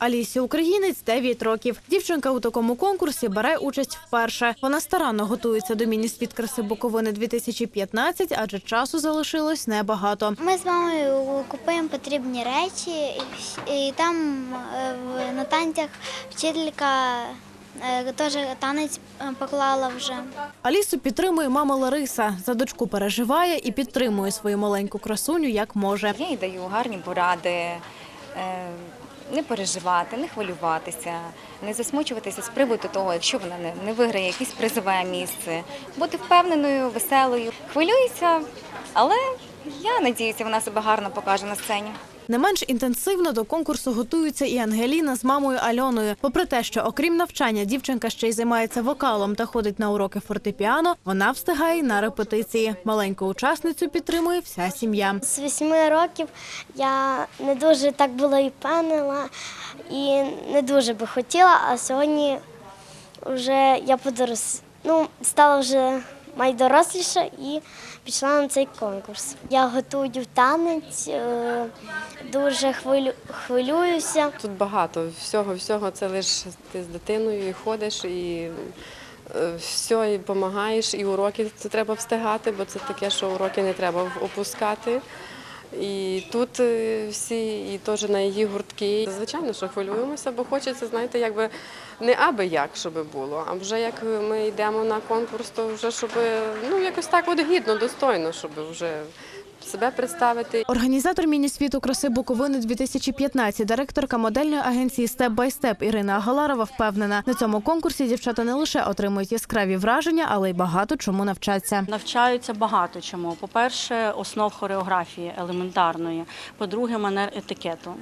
Алісі Українець 9 років. Дівчинка у такому конкурсі бере участь вперше. Вона старанно готується до міні-світ краси Буковини 2015, адже часу залишилось небагато. Ми з мамою купуємо потрібні речі, і там е, на танцях вчителька е, теж танець е, поклала вже. Алісу підтримує мама Лариса. За дочку переживає і підтримує свою маленьку красуню як може. Я їй даю гарні поради. Не переживати, не хвилюватися, не засмучуватися з приводу того, якщо вона не виграє якесь призове місце, бути впевненою, веселою. Хвилююся, але я надіюся, вона себе гарно покаже на сцені. Не менш інтенсивно до конкурсу готуються і Ангеліна з мамою Альоною. Попри те, що окрім навчання дівчинка ще й займається вокалом та ходить на уроки фортепіано, вона встигає на репетиції. Маленьку учасницю підтримує вся сім'я. З восьми років я не дуже так була і впевнена і не дуже би хотіла, а сьогодні вже я подорос, ну, стала вже майдоросліша і пішла на цей конкурс. Я готую танець, е, дуже хвилю, хвилююся. Тут багато всього, всього. Це лише ти з дитиною і ходиш, і е, все, і допомагаєш, і уроки це треба встигати, бо це таке, що уроки не треба опускати. І тут е, всі, і теж на її гуртки. Звичайно, що хвилюємося, бо хочеться, знаєте, якби не аби як, щоб було, а вже як ми йдемо на конкурс, то вже щоб ну якось так от гідно, достойно, щоб вже себе представити. Організатор міні-світу краси Буковини 2015, директорка модельної агенції Степ бай Степ Ірина Агаларова впевнена, на цьому конкурсі дівчата не лише отримують яскраві враження, але й багато чому навчаться. Навчаються багато чому. По-перше, основ хореографії елементарної. По-друге, манер етикету.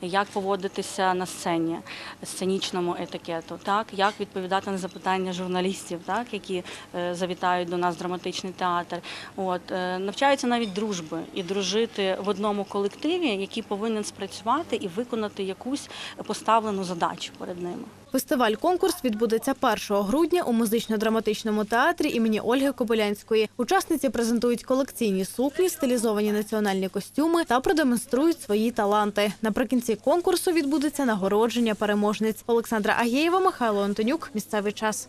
Як поводитися на сцені, сценічному етикету, так як відповідати на запитання журналістів, так які е, завітають до нас в драматичний театр. От е, навчаються навіть дружби і дружити в одному колективі, який повинен спрацювати і виконати якусь поставлену задачу перед ними. Фестиваль-конкурс відбудеться 1 грудня у музично-драматичному театрі імені Ольги Кобилянської. Учасниці презентують колекційні сукні, стилізовані національні костюми та продемонструють свої таланти. Наприкінці конкурсу відбудеться нагородження переможниць. Олександра Агєєва, Михайло Антонюк. Місцевий час.